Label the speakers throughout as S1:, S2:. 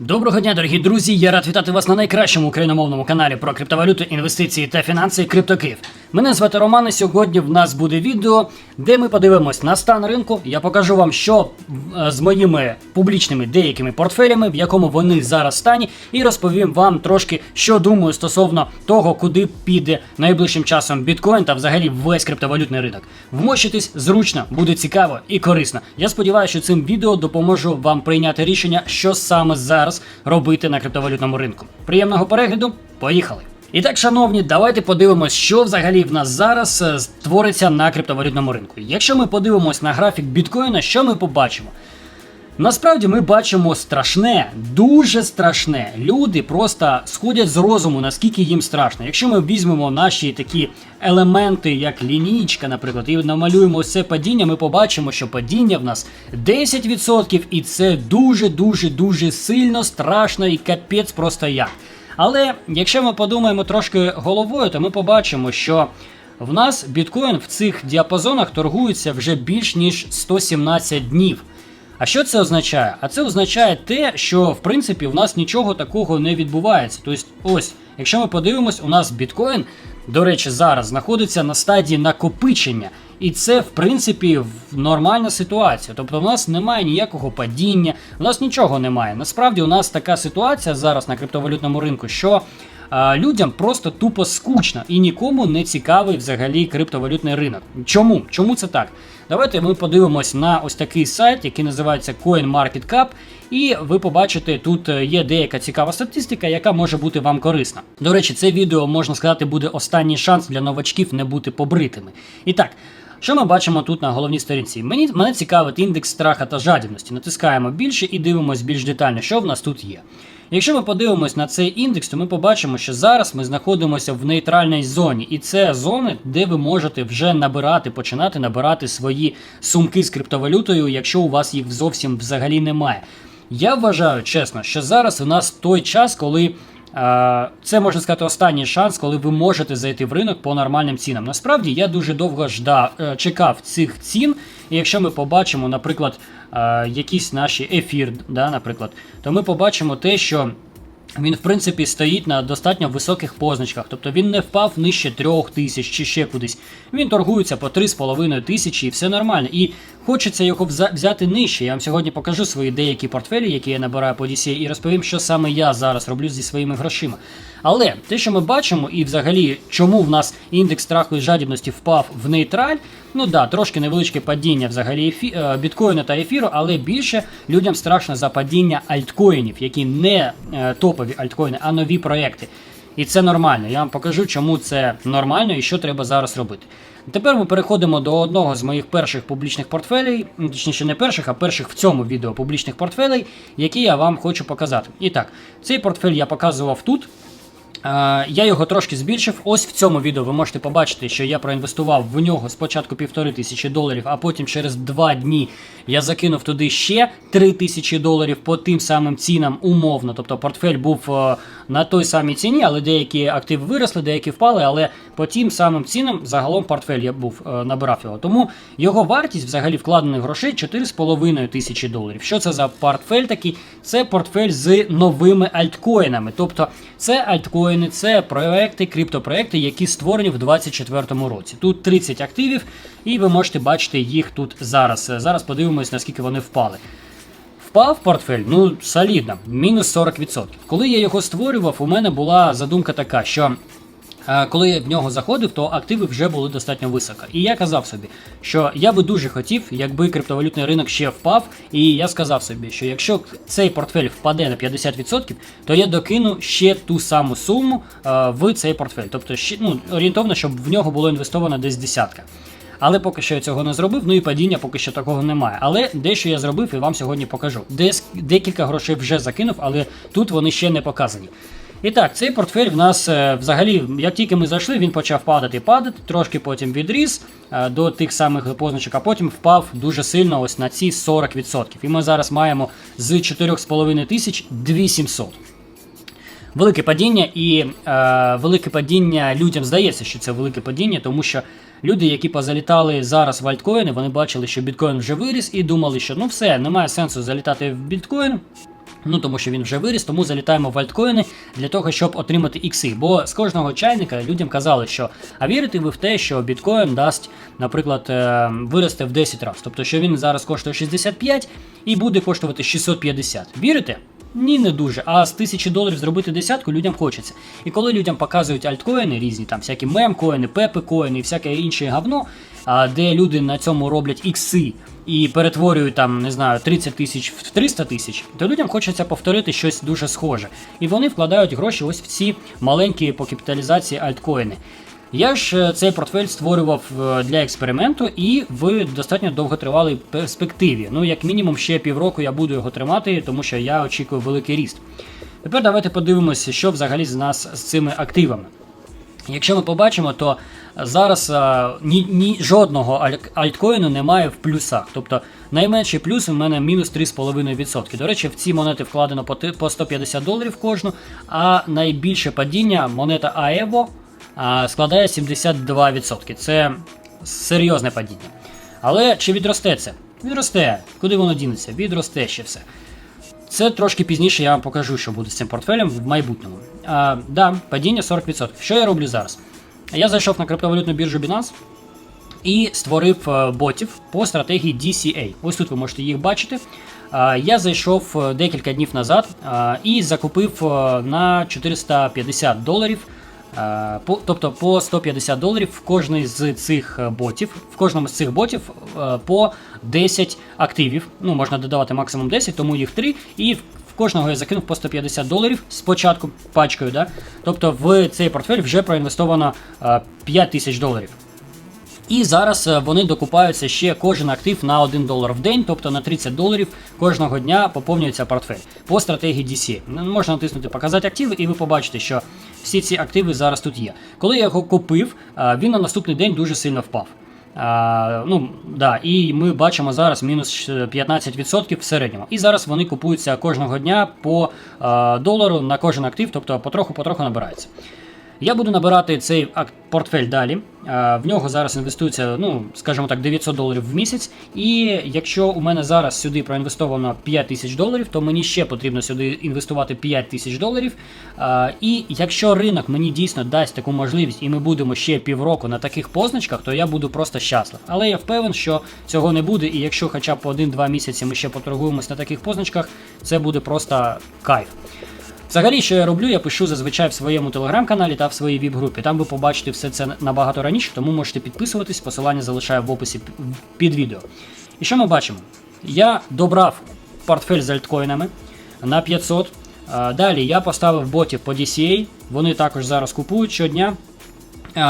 S1: Доброго дня, дорогі друзі! Я рад вітати вас на найкращому україномовному каналі про криптовалюту, інвестиції та фінанси CryptoKiv. Мене звати Роман, і сьогодні в нас буде відео, де ми подивимось на стан ринку. Я покажу вам, що е, з моїми публічними деякими портфелями, в якому вони зараз стані, і розповім вам трошки, що думаю стосовно того, куди піде найближчим часом біткоін та взагалі весь криптовалютний ринок. Вмощитись зручно, буде цікаво і корисно. Я сподіваюся, що цим відео допоможу вам прийняти рішення, що саме зараз робити на криптовалютному ринку. Приємного перегляду, поїхали! І так, шановні, давайте подивимось, що взагалі в нас зараз е, твориться на криптовалютному ринку. Якщо ми подивимось на графік біткоїна, що ми побачимо? Насправді ми бачимо страшне, дуже страшне. Люди просто сходять з розуму, наскільки їм страшно. Якщо ми візьмемо наші такі елементи, як лінійка, наприклад, і намалюємо це падіння, ми побачимо, що падіння в нас 10%, і це дуже, дуже, дуже сильно, страшно і капець просто як. Але якщо ми подумаємо трошки головою, то ми побачимо, що в нас біткоін в цих діапазонах торгується вже більш ніж 117 днів. А що це означає? А це означає те, що в принципі в нас нічого такого не відбувається. Тобто, ось, якщо ми подивимось, у нас біткоін, до речі, зараз знаходиться на стадії накопичення. І це, в принципі, нормальна ситуація. Тобто, у нас немає ніякого падіння, у нас нічого немає. Насправді, у нас така ситуація зараз на криптовалютному ринку, що людям просто тупо скучно і нікому не цікавий взагалі криптовалютний ринок. Чому? Чому це так? Давайте ми подивимось на ось такий сайт, який називається CoinMarketCap, і ви побачите, тут е, є деяка цікава статистика, яка може бути вам корисна. До речі, це відео можна сказати буде останній шанс для новачків не бути побритими. І так. Що ми бачимо тут на головній сторінці? Мені мене цікавить індекс страха та жадібності. Натискаємо більше і дивимось більш детально, що в нас тут є. Якщо ми подивимось на цей індекс, то ми побачимо, що зараз ми знаходимося в нейтральній зоні, і це зони, де ви можете вже набирати, починати набирати свої сумки з криптовалютою, якщо у вас їх зовсім взагалі немає. Я вважаю чесно, що зараз у нас той час, коли. Е, Це можна сказати останній шанс, коли ви можете зайти в ринок по нормальним цінам. Насправді я дуже довго ждав, е, чекав цих цін. І якщо ми побачимо, наприклад, е, якісь наші ефір, да, наприклад, то ми побачимо те, що він, в принципі, стоїть на достатньо високих позначках, тобто він не впав нижче трьох тисяч чи ще кудись. Він торгується по 3,5 тисячі і все нормально. І хочеться його взяти нижче. Я вам сьогодні покажу свої деякі портфелі, які я набираю по DCA, і розповім, що саме я зараз роблю зі своїми грошима. Але те, що ми бачимо, і взагалі, чому в нас індекс страху і жадібності впав в нейтраль, ну да, трошки невеличке падіння взагалі ефі... е, біткоїну та ефіру, але більше людям страшно за падіння альткоїнів, які не е, топові альткоїни, а нові проекти. І це нормально. Я вам покажу, чому це нормально і що треба зараз робити. Тепер ми переходимо до одного з моїх перших публічних портфелей, ну, точніше не перших, а перших в цьому відео публічних портфелей, які я вам хочу показати. І так, цей портфель я показував тут. Е, Я його трошки збільшив. Ось в цьому відео ви можете побачити, що я проінвестував в нього спочатку півтори тисячі доларів, а потім через два дні я закинув туди ще три тисячі доларів по тим самим цінам умовно. Тобто портфель був е, на той самій ціні, але деякі активи виросли, деякі впали. Але по тим самим цінам загалом портфель я був е, набирав його. Тому його вартість взагалі вкладених грошей 4,5 тисячі доларів. Що це за портфель такий? Це портфель з новими альткоїнами. Тобто це альткоїни, це проекти, криптопроекти, які створені в 2024 році. Тут 30 активів, і ви можете бачити їх тут зараз. Е, Зараз подивимось, наскільки вони впали. Впав портфель, ну солідно, мінус 40%. Коли я його створював, у мене була задумка така, що е, коли я в нього заходив, то активи вже були достатньо високо. І я казав собі, що я би дуже хотів, якби криптовалютний ринок ще впав. І я сказав собі, що якщо цей портфель впаде на 50%, то я докину ще ту саму суму е, в цей портфель. Тобто, ну, орієнтовно, щоб в нього було інвестовано десь десятка. Але поки що я цього не зробив, ну і падіння поки що такого немає. Але дещо я зробив і вам сьогодні покажу. Десь декілька грошей вже закинув, але тут вони ще не показані. І так, цей портфель в нас е, взагалі, як тільки ми зайшли, він почав падати, падати, трошки потім відріс е, до тих самих позначок, а потім впав дуже сильно ось на ці 40%. І ми зараз маємо з 4,5 тисяч 2700. Велике падіння, і е, велике падіння людям здається, що це велике падіння, тому що люди, які позалітали зараз в альткоїни, вони бачили, що біткоін вже виріс, і думали, що ну все, немає сенсу залітати в біткоін. Ну, тому що він вже виріс, тому залітаємо в альткоїни для того, щоб отримати ікси. Бо з кожного чайника людям казали, що а вірите ви в те, що біткоін дасть, наприклад, е, виросте в 10 разів. Тобто, що він зараз коштує 65 і буде коштувати 650. Вірите? Ні, не дуже. А з тисячі доларів зробити десятку людям хочеться. І коли людям показують альткоїни, різні там всякі мемкоїни, пепи-коїни і всяке інше говно, де люди на цьому роблять ікси і перетворюють там, не знаю, 30 тисяч в 300 тисяч, то людям хочеться повторити щось дуже схоже. І вони вкладають гроші ось в ці маленькі по капіталізації альткоїни. Я ж е, цей портфель створював е, для експерименту і в достатньо довготривалій перспективі. Ну, як мінімум, ще півроку я буду його тримати, тому що я очікую великий ріст. Тепер давайте подивимося, що взагалі з нас з цими активами. Якщо ми побачимо, то зараз а, ні, ні жодного альткоїну немає в плюсах. Тобто найменший плюс у мене мінус 3,5%. До речі, в ці монети вкладено по, 150 доларів кожну, а найбільше падіння монета AEVO а, складає 72%. Це серйозне падіння. Але чи відросте це? Відросте. Куди воно дінеться? Відросте ще все. Це трошки пізніше я вам покажу, що буде з цим портфелем в майбутньому. А, да, падіння 40%. Що я роблю зараз? Я зайшов на криптовалютну біржу Binance і створив е, ботів по стратегії DCA. Ось тут ви можете їх бачити. Я зайшов е, декілька днів назад і закупив е, на 450 доларів. Е, по- Тобто по 150 доларів в кожний з цих е, ботів, в кожному з цих ботів е, по 10 активів. Ну, можна додавати максимум 10, тому їх 3. І в кожного я закинув по 150 доларів спочатку пачкою. Да? Тобто в цей портфель вже проінвестовано е, 5 тисяч доларів. І зараз е, вони докупаються ще кожен актив на 1 долар в день, тобто на 30 доларів кожного дня поповнюється портфель по стратегії DCA. Ну, Можна натиснути Показати активи, і ви побачите, що всі ці активи зараз тут є. Коли я його купив, е, він на наступний день дуже сильно впав. А, ну, да, І ми бачимо зараз мінус 15% в середньому. І зараз вони купуються кожного дня по а, долару на кожен актив, тобто потроху-потроху набирається. Я буду набирати цей портфель далі. В нього зараз інвестується, ну, скажімо так, 900 доларів в місяць. І якщо у мене зараз сюди проінвестовано 5 тисяч доларів, то мені ще потрібно сюди інвестувати 5 тисяч доларів. І якщо ринок мені дійсно дасть таку можливість, і ми будемо ще півроку на таких позначках, то я буду просто щаслив. Але я впевнен, що цього не буде, і якщо хоча б один-два місяці ми ще поторгуємось на таких позначках, це буде просто кайф. Взагалі, що я роблю, я пишу зазвичай в своєму телеграм-каналі та в своїй віп-групі. Там ви побачите все це набагато раніше, тому можете підписуватись, посилання залишаю в описі під відео. І що ми бачимо? Я добрав портфель з альткоїнами на 500. Далі я поставив ботів по DCA, вони також зараз купують щодня.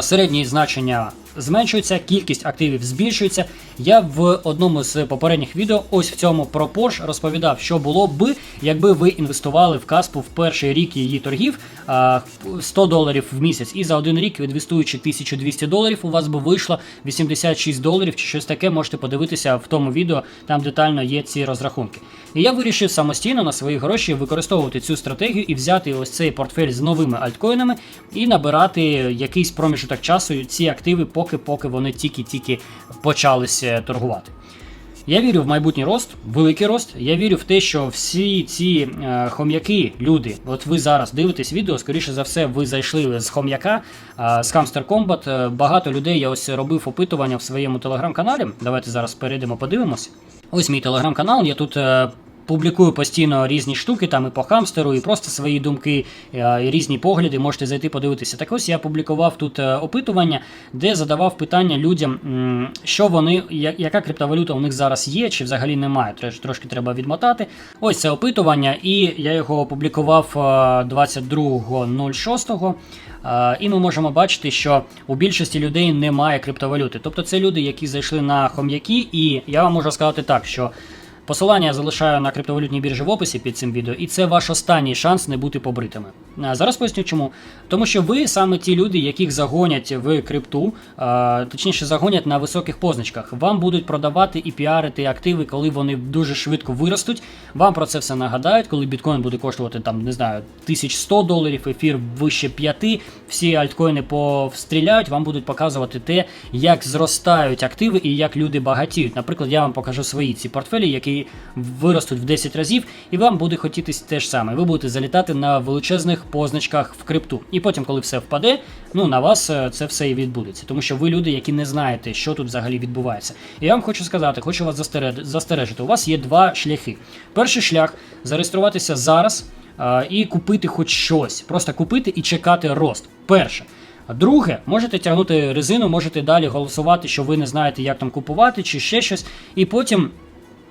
S1: Середні значення зменшуються, кількість активів збільшується. Я в одному з попередніх відео, ось в цьому про Porsche, розповідав, що було б, якби ви інвестували в Каспу в перший рік її торгів а, 100 доларів в місяць, і за один рік, інвестуючи 1200 доларів, у вас би вийшло 86 доларів чи щось таке. Можете подивитися в тому відео, там детально є ці розрахунки. І я вирішив самостійно на свої гроші використовувати цю стратегію і взяти ось цей портфель з новими альткоїнами і набирати якийсь проміжок часу ці активи, поки поки вони тільки-тільки почалися торгувати. Я вірю в майбутній рост, великий рост. Я вірю в те, що всі ці е, хом'яки, люди, от ви зараз дивитесь відео, скоріше за все, ви зайшли з хом'яка, е, з Hamster Combat. Е, Багато людей я ось робив опитування в своєму телеграм-каналі. Давайте зараз перейдемо, подивимось. Ось мій телеграм-канал. Я тут. е, Публікую постійно різні штуки, там і по хамстеру, і просто свої думки, е, і різні погляди. Можете зайти подивитися. Так ось я публікував тут е, опитування, де задавав питання людям, що вони, яка криптовалюта у них зараз є, чи взагалі немає. Трош- Трошки треба відмотати. Ось це опитування, і я його опублікував е, 22.06. Е, І ми можемо бачити, що у більшості людей немає криптовалюти. Тобто це люди, які зайшли на хом'яки, і я вам можу сказати так, що. Посилання я залишаю на криптовалютній біржі в описі під цим відео, і це ваш останній шанс не бути побритими. Зараз поясню чому. Тому що ви саме ті люди, яких загонять в крипту, точніше загонять на високих позначках. Вам будуть продавати і піарити активи, коли вони дуже швидко виростуть. Вам про це все нагадають, коли біткоін буде коштувати там, не знаю, 1100 доларів, ефір вище 5, всі альткоїни повстріляють, вам будуть показувати те, як зростають активи і як люди багатіють. Наприклад, я вам покажу свої ці портфелі, які виростуть в 10 разів, і вам буде хотітись те ж саме. Ви будете залітати на величезних позначках в крипту. І потім, коли все впаде, ну на вас е, це все і відбудеться. Тому що ви люди, які не знаєте, що тут взагалі відбувається. І я вам хочу сказати, хочу вас застережити. У вас є два шляхи. Перший шлях зареєструватися зараз е, і купити хоч щось. Просто купити і чекати рост. Перше. Друге, можете тягнути резину, можете далі голосувати, що ви не знаєте, як там купувати, чи ще щось, і потім.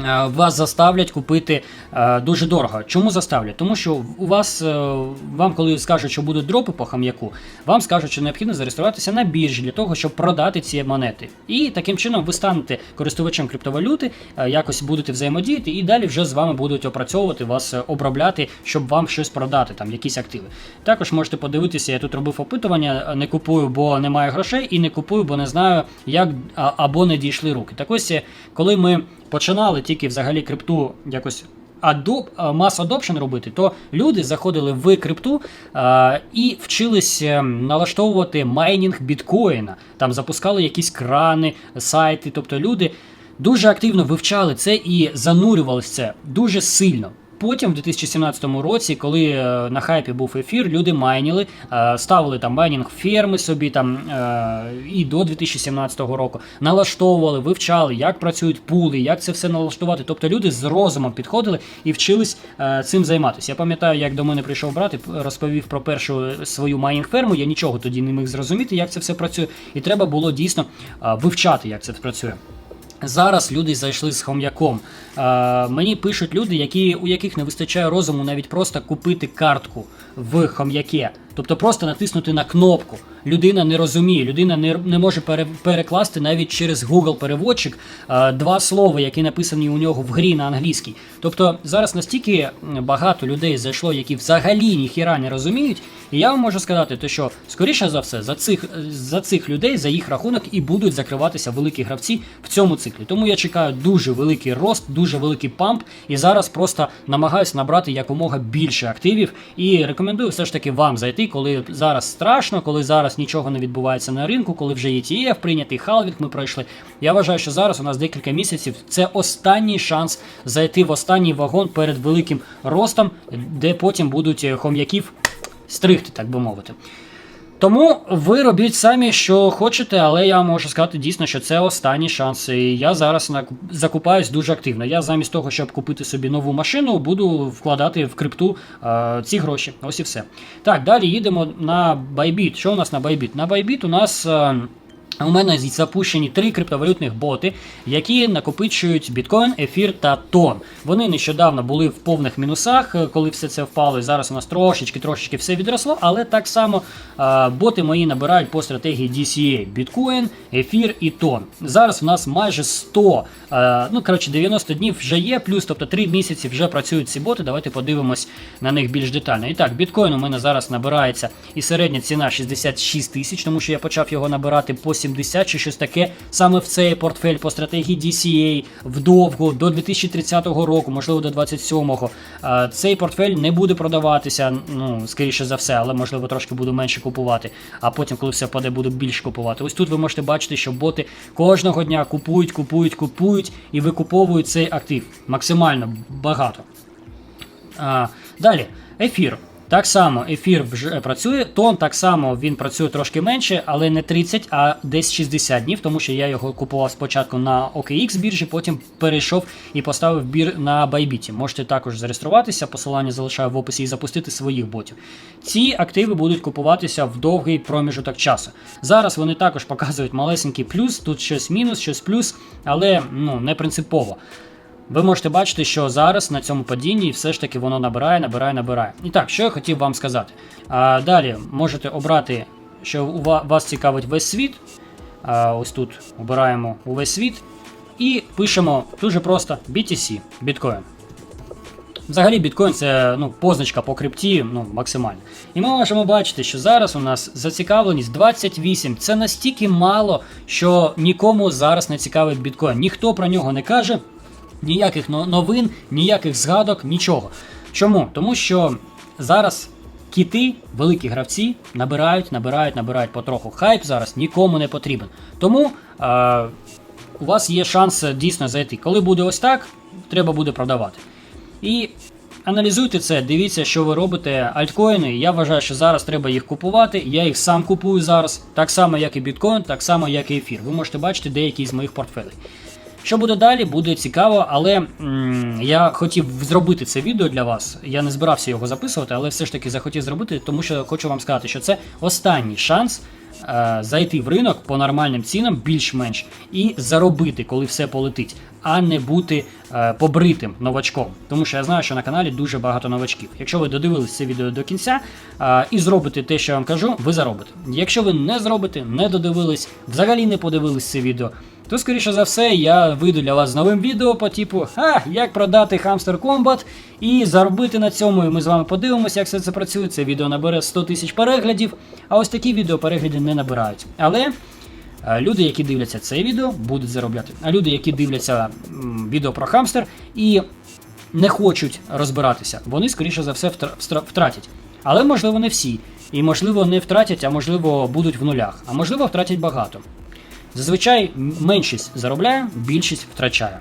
S1: Е, Вас заставлять купити е, дуже дорого. Чому заставлять? Тому що у вас е, вам, коли скажуть, що будуть дропи по хам'яку, вам скажуть, що необхідно зареєструватися на біржі для того, щоб продати ці монети. І таким чином ви станете користувачем криптовалюти, якось будете взаємодіяти, і далі вже з вами будуть опрацьовувати вас, обробляти, щоб вам щось продати, там якісь активи. Також можете подивитися, я тут робив опитування, не купую, бо немає грошей, і не купую, бо не знаю, як або не дійшли руки. Так ось, коли ми починали тільки взагалі крипту якось. Адоп, мас адопшн робити, то люди заходили в крипту а, і вчились е, налаштовувати майнінг біткоїна. Там запускали якісь крани, сайти. Тобто люди дуже активно вивчали це і занурювалися це дуже сильно. Потім, в 2017 році, коли е, на хайпі був ефір, люди майніли, е, ставили там майнінг ферми собі там е, і до 2017 року налаштовували, вивчали, як працюють пули, як це все налаштувати. Тобто люди з розумом підходили і вчились цим займатися. Я пам'ятаю, як до мене прийшов брат і розповів про першу свою майнінг ферму. Я нічого тоді не міг зрозуміти, як це все працює, і треба було дійсно вивчати, як це працює. Зараз люди зайшли з хом'яком. Е, мені пишуть люди, які, у яких не вистачає розуму навіть просто купити картку в хом'яке. Тобто просто натиснути на кнопку. Людина не розуміє, людина не, не може пере, перекласти навіть через Google переводчик е, два слова, які написані у нього в грі на англійській. Тобто зараз настільки багато людей зайшло, які взагалі ніхіра не розуміють. І я вам можу сказати, те, що скоріше за все за цих, за цих людей, за їх рахунок, і будуть закриватися великі гравці в цьому циклі. Тому я чекаю дуже великий рост, дуже великий памп, і зараз просто намагаюся набрати якомога більше активів. І рекомендую все ж таки вам зайти, коли зараз страшно, коли зараз нічого не відбувається на ринку, коли вже ETF прийнятий, халвінг ми пройшли. Я вважаю, що зараз у нас декілька місяців це останній шанс зайти в останній вагон перед великим ростом, де потім будуть е, хом'яків стригти, так би мовити. Тому ви робіть самі, що хочете, але я можу сказати дійсно, що це останній шанс. І я зараз закупаюсь дуже активно. Я замість того, щоб купити собі нову машину, буду вкладати в крипту е, ці гроші. Ось і все. Так, далі їдемо на Bybit. Що у нас на Bybit? На Bybit у нас. е, у мене запущені три криптовалютних боти, які накопичують біткоін, ефір та тон. Вони нещодавно були в повних мінусах, е, коли все це впало. І зараз у нас трошечки трошечки все відросло, але так само е, боти мої набирають по стратегії DCA біткоін, ефір і тон. Зараз у нас майже 100, е, ну коротше, 90 днів вже є, плюс, тобто 3 місяці вже працюють ці боти. Давайте подивимось на них більш детально. І так, біткоін у мене зараз набирається і середня ціна 66 тисяч, тому що я почав його набирати по 70 чи щось таке саме в цей портфель по стратегії DCA вдовго до 2030 року, можливо до 27-го. Е, Цей портфель не буде продаватися, ну скоріше за все, але можливо трошки буду менше купувати. А потім, коли все впаде, буду більше купувати. Ось тут ви можете бачити, що боти кожного дня купують, купують, купують і викуповують цей актив максимально багато. А, далі, ефір. Так само ефір вже працює, тон так само він працює трошки менше, але не 30, а десь 60 днів, тому що я його купував спочатку на OKX біржі, потім перейшов і поставив бір на Bybit. Можете також зареєструватися, посилання залишаю в описі і запустити своїх ботів. Ці активи будуть купуватися в довгий проміжок часу. Зараз вони також показують малесенький плюс, тут щось мінус, щось плюс, але ну не принципово. Ви можете бачити, що зараз на цьому падінні все ж таки воно набирає, набирає, набирає. І так, що я хотів вам сказати. А, далі можете обрати, що вас цікавить весь світ. А, ось тут обираємо увесь світ і пишемо дуже просто BTC біткоін. Взагалі біткоін це ну, позначка по крипті ну, максимальна. І ми можемо бачити, що зараз у нас зацікавленість 28. Це настільки мало, що нікому зараз не цікавить біткоін. Ніхто про нього не каже, ніяких новин, ніяких згадок, нічого. Чому? Тому що зараз кіти, великі гравці, набирають, набирають, набирають потроху. Хайп зараз нікому не потрібен. Тому е, у вас є шанс дійсно зайти. Коли буде ось так, треба буде продавати. І аналізуйте це, дивіться, що ви робите. Альткоїни. Я вважаю, що зараз треба їх купувати. Я їх сам купую зараз, так само, як і біткоін, так само, як і ефір. Ви можете бачити деякі з моїх портфелей. Що буде далі, буде цікаво, але м, я хотів зробити це відео для вас. Я не збирався його записувати, але все ж таки захотів зробити, тому що хочу вам сказати, що це останній шанс е, зайти в ринок по нормальним цінам, більш-менш, і заробити, коли все полетить, а не бути е, побритим новачком. Тому що я знаю, що на каналі дуже багато новачків. Якщо ви додивились це відео до кінця е, і зробите те, що я вам кажу, ви заробите. Якщо ви не зробите, не додивились, взагалі не подивились це відео то скоріше за все я вийду для вас з новим відео по типу Ха, як продати Hamster Combat і заробити на цьому. І ми з вами подивимося, як все це працює. Це відео набере 100 тисяч переглядів, а ось такі відео перегляди не набирають. Але е, люди, які дивляться це відео, будуть заробляти. А люди, які дивляться відео про хамстер і не хочуть розбиратися, вони скоріше за все втратять. Але можливо не всі. І можливо не втратять, а можливо будуть в нулях, а можливо втратять багато. Зазвичай меншість заробляє, більшість втрачає.